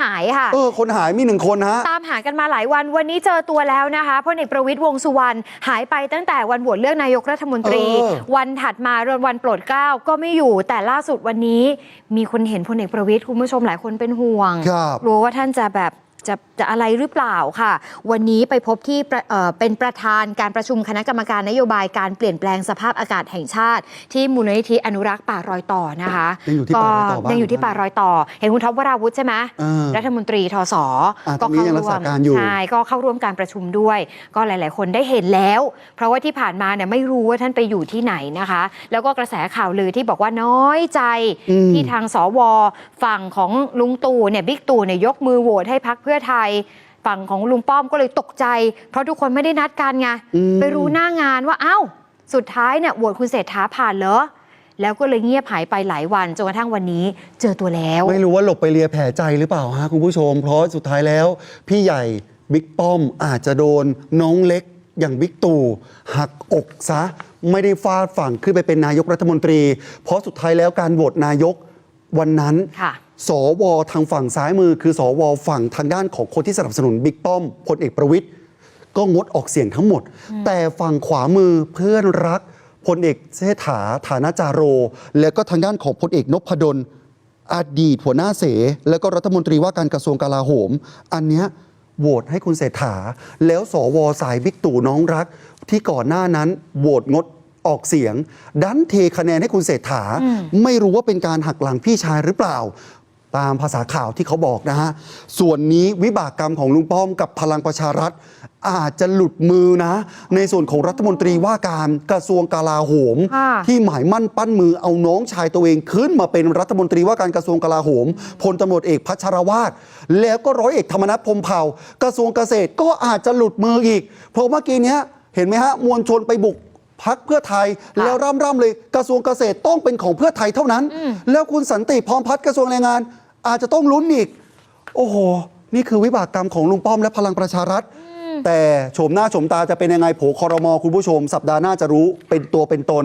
หายค่ะ เออคนหายมีหนึ่งคนฮะ ตามหากันมาหลายวันวันนี้เจอตัวแล้วนะคะพลเอกประวิตยวงษ์สุวรรณหายไปตั้งแต่วันโหวตเลือกนายกรัฐมนตรี เออ วันถัดมาเรือนวันโปรดเกล้าก็ไม่อยู่แต่ล่าสุดวันนี้ มีคนเห็นพลเอกประวิตยคุณผู้ชมหลายคนเป็นห่วง ครับ กลัวว่าท่านจะแบบจะ จะอะไรหรือเปล่าค่ะ วันนี้ไปพบที่ประเอ่อเป็นประธานการประชุมคณะกรรมการนโยบายการเปลี่ยนแปลงสภาพอากาศแห่งชาติ ที่มูลนิธิอนุรักษ์ป่ารอยต่อนะคะยังอยู่ที่ป่ารอยต่อบ้างยังอยู่ที่ป่ารอยต่อ เห็นคุณท็อปวราวุฒิใช่ไหมเออรัฐมนตรีทศอะตรงนี้ยังรักษาการอยู่ใช่ก็เข้าร่วมการประชุมด้วย ก็หลาย ๆ คนได้เห็นแล้ว เพราะว่าที่ผ่านมาเนี่ยไม่รู้ว่าท่านไปอยู่ที่ไหนนะคะ แล้วก็กระแสข่าวลือที่บอกว่าน้อยใจอืมที่ทางสวฝั่งของลุงตู่เนี่ยบิ๊กตู่เนี่ยยกมือโหวตให้พักเพื่อไทยฝั่งของลุงป้อมก็เลยตกใจ เพราะทุกคนไม่ได้นัดกันไงอืมไปรู้หน้างานว่าเอ้าสุดท้ายเนี่ยโหวตคุณเศรษฐาผ่านเหรอแล้วก็เลยเงียบหายไปหลายวันจนกระทั่งวันนี้เจอตัวแล้ว ไม่รู้ว่าหลบไปเลียแผลใจหรือเปล่าฮะคุณผู้ชม เพราะสุดท้ายแล้ว พี่ใหญ่บิ๊กป้อมอาจจะโดนน้องเล็กอย่างบิ๊กตู่หักอกซะ ไม่ได้ฟาดฝั่งขึ้นไปเป็นนายกรัฐมนตรี เพราะสุดท้ายแล้วการโหวตนายกวันนั้นค่ะ สวทางฝั่งซ้ายมือ คือสวฝั่งทางด้านของคนที่สนับสนุนบิ๊กป้อมพลเอกประวิตยก็งดออกเสียงทั้งหมด แต่ฝั่งขวามือเพื่อนรักพลเอกเศรษฐาฐานะจาโร แล้วก็ทางด้านของพลเอกนพดลอดีตหัวหน้าเส แล้วก็รัฐมนตรีว่าการกระทรวงกลาโหม อันเนี้ยโหวตให้คุณเศรษฐา แล้วสวสายบิ๊กตู่น้องรัก ที่ก่อนหน้านั้นโหวตงดออกเสียง ดันเทคะแนนให้คุณเศรษฐา ไม่รู้ว่าเป็นการหักหลังพี่ชายหรือเปล่า ตามภาษาข่าวที่เขาบอกนะฮะ ส่วนนี้วิบากกรรมของลุงป้อมกับพลังประชารัฐ อาจจะหลุดมือนะ ในส่วนของรัฐมนตรีว่าการกระทรวงกลาโหมค่ะที่หมายมั่นปั้นมือเอาน้องชายตัวเองขึ้นมาเป็นรัฐมนตรีว่าการกระทรวงกลาโหมพลตำรวจเอกพัชรวาทแล้วก็ร้อยเอกธรรมนัฐพรหมเผ่ากระทรวงเกษตรก็อาจจะหลุดมืออีก เพราะเมื่อกี้เนี้ยเห็นไหมฮะมวลชนไปบุกพักเพื่อไทยค่ะแล้วร่ำร่ำๆเลยกระทรวงเกษตรต้องเป็นของเพื่อไทยเท่านั้น แล้วคุณสันติพร้อมพัฒน์กระทรวงแรงงาน อาจจะต้องลุ้นอีก โอ้โห นี่คือวิบากกรรมของลุงป้อมและพลังประชารัฐ แต่โฉมหน้าโฉมตาจะเป็นยังไงโผคอรมอคุณผู้ชม สัปดาห์หน้าจะรู้เป็นตัวเป็นตน